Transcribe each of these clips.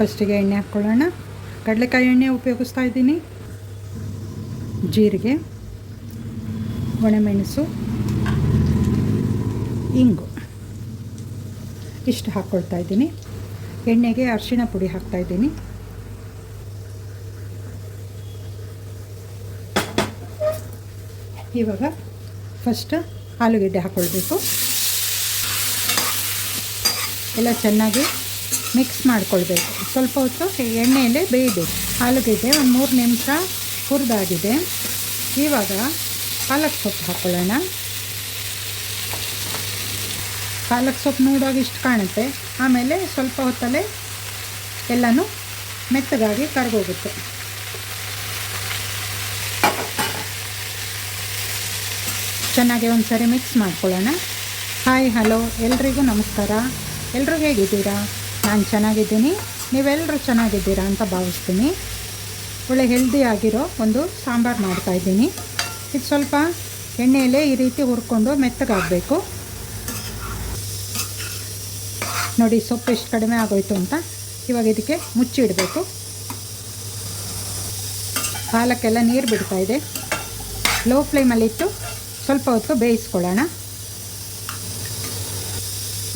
ಫಸ್ಟಿಗೆ ಎಣ್ಣೆ ಹಾಕ್ಕೊಳ್ಳೋಣ. ಕಡಲೆಕಾಯಿ ಎಣ್ಣೆ ಉಪಯೋಗಿಸ್ತಾ ಇದ್ದೀನಿ. ಜೀರಿಗೆ, ಒಣಮೆಣಸು, ಇಂಗು ಇಷ್ಟು ಹಾಕ್ಕೊಳ್ತಾ ಇದ್ದೀನಿ. ಎಣ್ಣೆಗೆ ಅರಿಶಿಣ ಪುಡಿ ಹಾಕ್ತಾ ಇದ್ದೀನಿ. ಇವಾಗ ಫಸ್ಟ್ ಆಲೂಗೆಡ್ಡೆ ಹಾಕ್ಕೊಳ್ಬೇಕು. ಎಲ್ಲ ಚೆನ್ನಾಗಿ ಮಿಕ್ಸ್ ಮಾಡ್ಕೊಳ್ಬೇಕು. ಸ್ವಲ್ಪ ಹೊತ್ತು ಎಣ್ಣೆಯಲ್ಲೇ ಬೇಯಬೇಕು ಆಲೂಗೆಡ್ಡೆ ಒಂದು ಮೂರು ನಿಮಿಷ ಹುರಿದಾಗಿದೆ. ಇವಾಗ ಪಾಲಕ್ ಸೊಪ್ಪು ಹಾಕ್ಕೊಳ್ಳೋಣ ಪಾಲಕ್ ಸೊಪ್ಪು ನೋಡುವಾಗ ಇಷ್ಟು ಕಾಣುತ್ತೆ. ಆಮೇಲೆ ಸ್ವಲ್ಪ ಹೊತ್ತಲ್ಲೇ ಎಲ್ಲನೂ ಮೆತ್ತಗಾಗಿ ಕರಗೋಗುತ್ತೆ. ಚೆನ್ನಾಗಿ ಒಂದು ಸರಿ ಮಿಕ್ಸ್ ಮಾಡ್ಕೊಳ್ಳೋಣ. Hi, hello. ಎಲ್ರಿಗೂ ನಮಸ್ಕಾರ. ಎಲ್ಲರೂ ಹೇಗಿದ್ದೀರಾ? ನಾನು ಚೆನ್ನಾಗಿದ್ದೀನಿ. ನೀವೆಲ್ಲರೂ ಚೆನ್ನಾಗಿದ್ದೀರಾ ಅಂತ ಭಾವಿಸ್ತೀನಿ. ಒಳ್ಳೆ ಹೆಲ್ದಿ ಆಗಿರೋ ಒಂದು ಸಾಂಬಾರು ಮಾಡ್ತಾಯಿದ್ದೀನಿ ಇದು ಸ್ವಲ್ಪ ಎಣ್ಣೆಯಲ್ಲೇ ಈ ರೀತಿ ಹುರ್ಕೊಂಡು ಮೆತ್ತಗಾಗಬೇಕು. ನೋಡಿ ಸೊಪ್ಪು ಎಷ್ಟು ಕಡಿಮೆ ಆಗೋಯ್ತು ಅಂತ ಇವಾಗ ಇದಕ್ಕೆ ಮುಚ್ಚಿಡಬೇಕು ಪಾಲಕ್ಕೆಲ್ಲ ನೀರು ಬಿಡ್ತಾ ಇದೆ. ಲೋ ಫ್ಲೇಮಲ್ಲಿಟ್ಟು ಸ್ವಲ್ಪ ಹೊತ್ತು ಬೇಯಿಸ್ಕೊಳ್ಳೋಣ.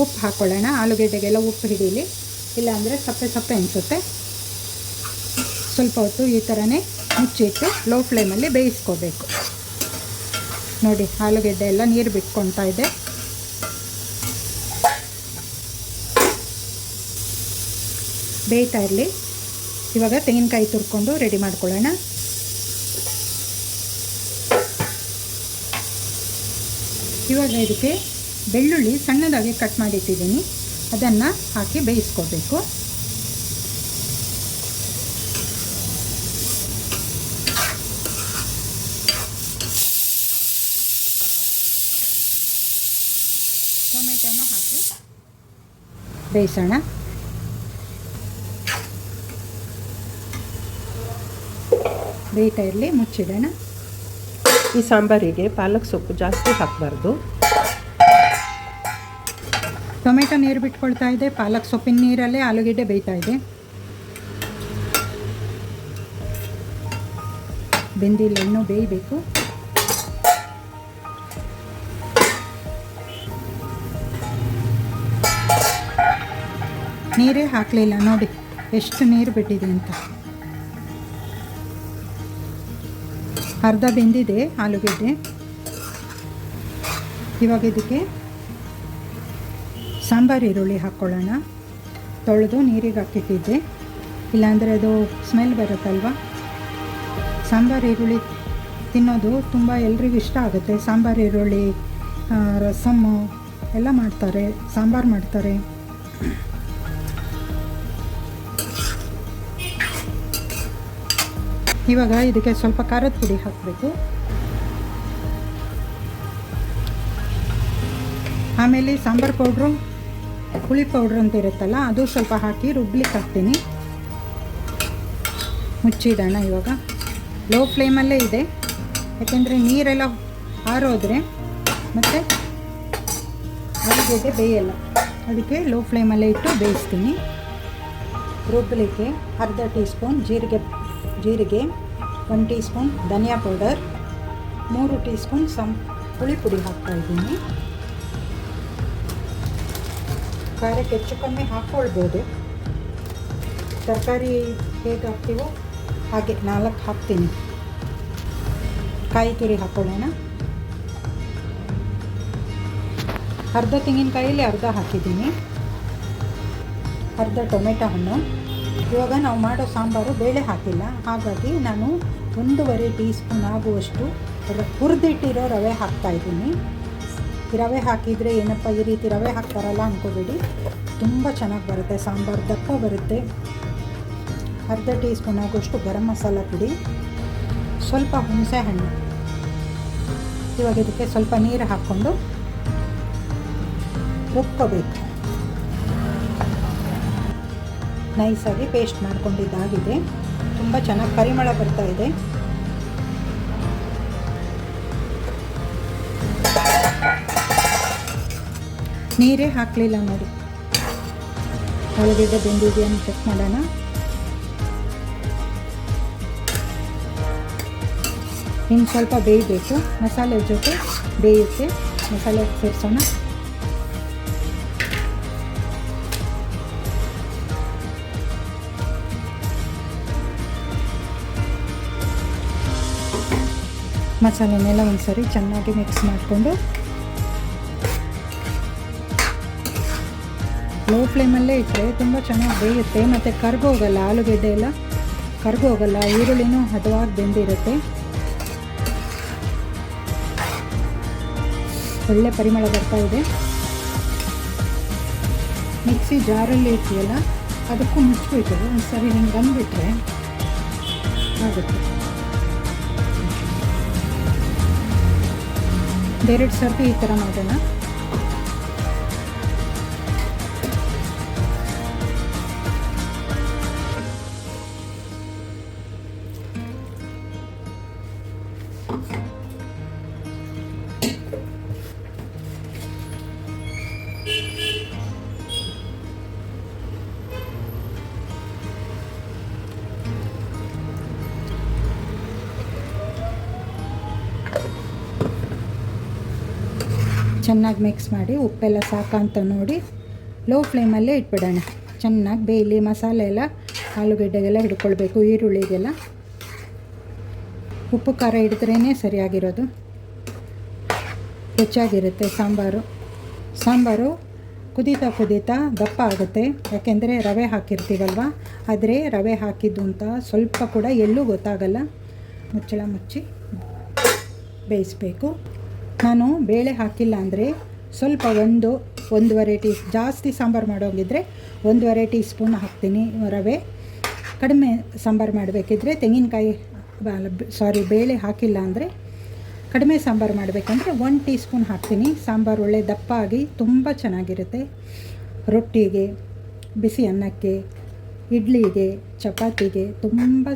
ಉಪ್ಪು ಹಾಕ್ಕೊಳ್ಳೋಣ ಆಲೂಗೆಡ್ಡೆಗೆಲ್ಲ ಉಪ್ಪು ಹಿಡೀಲಿ. ಇಲ್ಲಾಂದರೆ ಸಪ್ಪೆ ಸಪ್ಪೆ ಅನಿಸುತ್ತೆ. ಸ್ವಲ್ಪ ಹೊತ್ತು ಈ ಥರನೇ ಮುಚ್ಚಿಟ್ಟು ಲೋ ಫ್ಲೇಮಲ್ಲಿ ಬೇಯಿಸ್ಕೋಬೇಕು. ನೋಡಿ, ಆಲೂಗೆಡ್ಡೆ ಎಲ್ಲ ನೀರು ಬಿಟ್ಕೊಳ್ತಾ ಇದೆ. ಬೇಯ್ತಾ ಇರಲಿ. ಇವಾಗ ತೆಂಗಿನಕಾಯಿ ತುರ್ಕೊಂಡು ರೆಡಿ ಮಾಡ್ಕೊಳ್ಳೋಣ. ಇವಾಗ ಇದಕ್ಕೆ ಬೆಳ್ಳುಳ್ಳಿ ಸಣ್ಣದಾಗಿ ಕಟ್ ಮಾಡಿಟ್ಟಿದ್ದೀನಿ. ಅದನ್ನು ಹಾಕಿ ಬೇಯಿಸ್ಕೋಬೇಕು. ಟೊಮೆಟೊನ ಹಾಕಿ ಬೇಯಿಸೋಣ. ಬೇಯ್ತಾ ಇರಲಿ, ಮುಚ್ಚಿಡೋಣ. ಈ ಸಾಂಬಾರಿಗೆ ಪಾಲಕ್ ಸೊಪ್ಪು ಜಾಸ್ತಿ ಹಾಕಬಾರ್ದು. ಟೊಮೆಟೊ ನೀರು ಬಿಟ್ಕೊಳ್ತಾ ಇದೆ. ಪಾಲಕ್ ಸೊಪ್ಪಿನ ನೀರಲ್ಲೇ ಆಲೂಗೆಡ್ಡೆ ಬೇಯ್ತಾ ಇದೆ. ಬೆಂದಿಲ್ಲ ಇನ್ನೂ ಬೇಯಬೇಕು. ನೀರೇ ಹಾಕಲಿಲ್ಲ ನೋಡಿ, ಎಷ್ಟು ನೀರು ಬಿಟ್ಟಿದೆ ಅಂತ. ಅರ್ಧ ಬೆಂದಿದೆ ಆಲೂಗೆಡ್ಡೆ. ಇವಾಗ ಇದಕ್ಕೆ ಸಾಂಬಾರು ಈರುಳ್ಳಿ ಹಾಕ್ಕೊಳ್ಳೋಣ ತೊಳೆದು ನೀರಿಗೆ ಹಾಕಿಟ್ಟಿದ್ದೆ ಇಲ್ಲಾಂದರೆ ಅದು ಸ್ಮೆಲ್ ಬರುತ್ತಲ್ವ? ಸಾಂಬಾರು ಈರುಳ್ಳಿ ತಿನ್ನೋದು ತುಂಬ ಎಲ್ರಿಗೂ ಇಷ್ಟ ಆಗುತ್ತೆ. ಸಾಂಬಾರು ಈರುಳ್ಳಿ ರಸಮ್ಮು ಎಲ್ಲ ಮಾಡ್ತಾರೆ, ಸಾಂಬಾರು ಮಾಡ್ತಾರೆ. ಇವಾಗ ಇದಕ್ಕೆ ಸ್ವಲ್ಪ ಖಾರದ ಪುಡಿ ಹಾಕಬೇಕು. ಆಮೇಲೆ ಸಾಂಬಾರು ಪೌಡ್ರು ಹುಳಿ ಪೌಡ್ರ್ ಅಂತ ಇರುತ್ತಲ್ಲ, ಅದು ಸ್ವಲ್ಪ ಹಾಕಿ ರುಬ್ಲಿಕ್ಕೆ ಹಾಕ್ತೀನಿ. ಮುಚ್ಚಿಡೋಣ ಇವಾಗ. ಲೋ ಫ್ಲೇಮಲ್ಲೇ ಇದೆ. ಯಾಕೆಂದರೆ ನೀರೆಲ್ಲ ಆರೋದ್ರೆ ಮತ್ತು ಅಲ್ಲಿಗೆ ಬೇಯಲ್ಲ. ಅದಕ್ಕೆ ಲೋ ಫ್ಲೇಮಲ್ಲೇ ಇಟ್ಟು ಬೇಯಿಸ್ತೀನಿ. ರುಬ್ಬಲಿಕ್ಕೆ ಅರ್ಧ ಟೀ ಸ್ಪೂನ್ ಜೀರಿಗೆ ಜೀರಿಗೆ, ಒಂದು ಟೀ ಸ್ಪೂನ್ ಧನಿಯಾ ಪೌಡರ್ ಮೂರು ಟೀ ಸ್ಪೂನ್ ಸಂ ಹುಳಿ ಪುಡಿ ಹಾಕ್ತಾಯಿದ್ದೀನಿ ಖಾರಕ್ಕೆ ಹೆಚ್ಚು ಕಮ್ಮಿ ಹಾಕ್ಕೊಳ್ಬೋದು ತರಕಾರಿ ಹೇಗೆ ಹಾಕ್ತೀವೋ ಹಾಗೆ ನಾಲ್ಕು ಹಾಕ್ತೀನಿ. ಕಾಯಿ ತುರಿ ಹಾಕ್ಕೊಳ್ಳೋಣ ಅರ್ಧ ತೆಂಗಿನಕಾಯಲ್ಲಿ ಅರ್ಧ ಹಾಕಿದ್ದೀನಿ. ಅರ್ಧ ಟೊಮೆಟೊ ಹಣ್ಣು. ಇವಾಗ ನಾವು ಮಾಡೋ ಸಾಂಬಾರು ಬೇಳೆ ಹಾಕಿಲ್ಲ. ಹಾಗಾಗಿ ನಾನು ಒಂದೂವರೆ ಟೀ ಸ್ಪೂನ್ ಆಗುವಷ್ಟು ಹುರಿದಿಟ್ಟಿರೋ ರವೆ ಹಾಕ್ತಾಯಿದ್ದೀನಿ ರವೆ ಹಾಕಿದರೆ ಏನಪ್ಪ ಈ ರೀತಿ ರವೆ ಹಾಕ್ತಾರಲ್ಲ ಅಂದ್ಕೋಬೇಡಿ ತುಂಬ ಚೆನ್ನಾಗಿ ಬರುತ್ತೆ. ಸಾಂಬಾರು ದಪ್ಪ ಬರುತ್ತೆ. ಅರ್ಧ ಟೀ ಸ್ಪೂನ್ ಆಗೋಷ್ಟು ಗರಂ ಮಸಾಲ ಪುಡಿ, ಸ್ವಲ್ಪ ಹುಣಸೆ ಹಣ್ಣು. ಇವಾಗ ಇದಕ್ಕೆ ಸ್ವಲ್ಪ ನೀರು ಹಾಕ್ಕೊಂಡು ಉಪ್ಕೋಬೇಕು ನೈಸಾಗಿ ಪೇಸ್ಟ್ ಮಾಡ್ಕೊಂಡಿದ್ದಾಗಿದೆ. ತುಂಬ ಚೆನ್ನಾಗಿ ಪರಿಮಳ ಬರ್ತಾ ಇದೆ. ನೀರೇ ಹಾಕಲಿಲ್ಲ ನೋಡಿ ಆಲೂಗಡ್ಡೆ ಬೆಂದಿದೆಯಾ ಚೆಕ್ ಮಾಡೋಣ. ಇನ್ನು ಸ್ವಲ್ಪ ಬೇಯಬೇಕು. ಮಸಾಲೆ ಜೊತೆ ಬೇಯುತ್ತೆ. ಮಸಾಲೆ ಸೇರಿಸೋಣ. ಮಸಾಲೆನೆಲ್ಲ ಒಂದ್ಸರಿ ಚೆನ್ನಾಗಿ ಮಿಕ್ಸ್ ಮಾಡಿಕೊಂಡು ಲೋ ಫ್ಲೇಮಲ್ಲೇ ಇಟ್ಟರೆ ತುಂಬ ಚೆನ್ನಾಗಿ ಬೇಯುತ್ತೆ. ಮತ್ತು ಕರ್ಗೋಗಲ್ಲ ಆಲೂಗೆಡ್ಡೆ ಎಲ್ಲ ಕರ್ಗೋಗಲ್ಲ ಈರುಳ್ಳಿನೂ ಹದವಾಗಿ ಬೆಂದಿರುತ್ತೆ. ಒಳ್ಳೆ ಪರಿಮಳ ಬರ್ತಾ ಇದೆ. ಮಿಕ್ಸಿ ಜಾರಲ್ಲಿ ಇಟ್ಟಿಯಲ್ಲ, ಅದಕ್ಕೂ ಮುಚ್ಚಿಬಿಟ್ಟು ಒಂದು ಸರಿ ಹಿಂಗೆ ಬಂದುಬಿಟ್ರೆ ಆಗುತ್ತೆ. ಎರಡು ಸರ್ತಿ ಈ ಥರ ಮಾಡೋಣ. ಚೆನ್ನಾಗಿ ಮಿಕ್ಸ್ ಮಾಡಿ ಉಪ್ಪೆಲ್ಲ ಸಾಕಂತ ನೋಡಿ ಲೋ ಫ್ಲೇಮಲ್ಲೇ ಇಟ್ಬಿಡೋಣ. ಚೆನ್ನಾಗಿ ಬೇಯಲಿ ಮಸಾಲೆ ಎಲ್ಲ, ಆಲೂಗಡ್ಡೆಗೆಲ್ಲ ಹಿಡ್ಕೊಳ್ಬೇಕು, ಈರುಳ್ಳಿಗೆಲ್ಲ. ಉಪ್ಪು, ಖಾರ ಹಿಡಿದ್ರೇ ಸರಿಯಾಗಿರೋದು. ಹೆಚ್ಚಾಗಿರುತ್ತೆ ಸಾಂಬಾರು. ಸಾಂಬಾರು ಕುದೀತಾ ಕುದೀತಾ ದಪ್ಪ ಆಗುತ್ತೆ. ಯಾಕೆಂದರೆ ರವೆ ಹಾಕಿರ್ತೀವಲ್ವ? ಆದರೆ ರವೆ ಹಾಕಿದ್ದು ಅಂತ ಸ್ವಲ್ಪ ಕೂಡ ಎಲ್ಲೂ ಗೊತ್ತಾಗಲ್ಲ. ಮುಚ್ಚಳ ಮುಚ್ಚಿ ಬೇಯಿಸ್ಬೇಕು. ನಾನು ಬೇಳೆ ಹಾಕಿಲ್ಲ ಅಂದರೆ ಸ್ವಲ್ಪ ಒಂದು ಒಂದೂವರೆ ಟೀ ಜಾಸ್ತಿ ಸಾಂಬಾರು ಮಾಡೋಂಗಿದ್ರೆ ಒಂದೂವರೆ ಟೀ ಸ್ಪೂನ್ ಹಾಕ್ತೀನಿ ರವೆ. ಕಡಿಮೆ ಸಾಂಬಾರು ಮಾಡಬೇಕಿದ್ರೆ ತೆಂಗಿನಕಾಯಿ ಸಾರಿ ಬೇಳೆ ಹಾಕಿಲ್ಲ ಅಂದರೆ ಕಡಿಮೆ ಸಾಂಬಾರು ಮಾಡಬೇಕಂದ್ರೆ ಒನ್ ಟೀ ಸ್ಪೂನ್ ಹಾಕ್ತೀನಿ. ಸಾಂಬಾರು ಒಳ್ಳೆ ದಪ್ಪ ಆಗಿ ತುಂಬ ಚೆನ್ನಾಗಿರುತ್ತೆ. ರೊಟ್ಟಿಗೆ, ಬಿಸಿ ಅನ್ನಕ್ಕೆ, ಇಡ್ಲಿಗೆ, ಚಪಾತಿಗೆ ತುಂಬ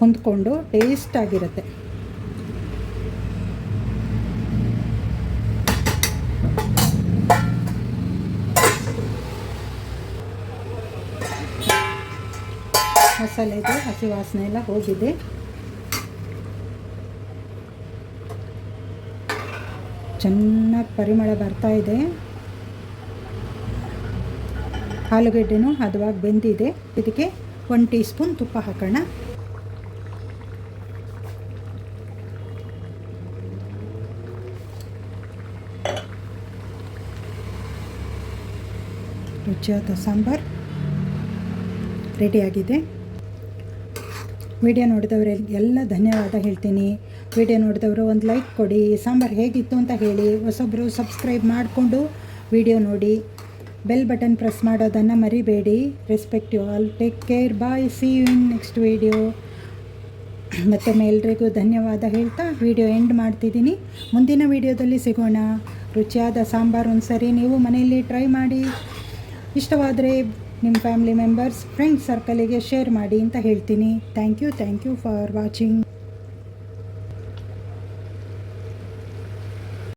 ಹೊಂದ್ಕೊಂಡು ಟೇಸ್ಟಾಗಿರುತ್ತೆ ಮಸಾಲೆದು ಹಸಿ ವಾಸನೆ ಎಲ್ಲ ಹೋಗಿದೆ. ಚೆನ್ನಾಗಿ ಪರಿಮಳ ಬರ್ತಾ ಇದೆ. ಆಲೂಗಡ್ಡೆನೂ ಹದವಾಗಿ ಬೆಂದಿದೆ. ಇದಕ್ಕೆ ಒನ್ ಟೀ ಸ್ಪೂನ್ ತುಪ್ಪ ಹಾಕೋಣ. ರುಚಿಯಾದ ಸಾಂಬಾರು ರೆಡಿಯಾಗಿದೆ ವಿಡಿಯೋ ನೋಡಿದವರಿಗೆ ಎಲ್ಲ ಧನ್ಯವಾದ ಹೇಳ್ತೀನಿ. ವಿಡಿಯೋ ನೋಡಿದವರು ಒಂದು ಲೈಕ್ ಕೊಡಿ, ಸಾಂಬಾರು ಹೇಗಿತ್ತು ಅಂತ ಹೇಳಿ ಹೊಸೊಬ್ಬರು ಸಬ್ಸ್ಕ್ರೈಬ್ ಮಾಡಿಕೊಂಡು ವಿಡಿಯೋ ನೋಡಿ. ಬೆಲ್ ಬಟನ್ ಪ್ರೆಸ್ ಮಾಡೋದನ್ನು ಮರಿಬೇಡಿ. Respect you all take care bye see you in next video ಮತ್ತು ಎಲ್ರಿಗೂ ಧನ್ಯವಾದ ಹೇಳ್ತಾ ವಿಡಿಯೋ ಎಂಡ್ ಮಾಡ್ತಿದ್ದೀನಿ. ಮುಂದಿನ ವಿಡಿಯೋದಲ್ಲಿ ಸಿಗೋಣ. ರುಚಿಯಾದ ಸಾಂಬಾರು ಒಂದು ಸರಿ ನೀವು ಮನೆಯಲ್ಲಿ ಟ್ರೈ ಮಾಡಿ. ಇಷ್ಟವಾದರೆ ನಿಮ್ಮ ಫ್ಯಾಮಿಲಿ ಮೆಂಬರ್ಸ್ ಫ್ರೆಂಡ್ಸ್ ಸರ್ಕಲಿಗೆ ಶೇರ್ ಮಾಡಿ ಅಂತ ಹೇಳ್ತೀನಿ. Thank you thank you for watching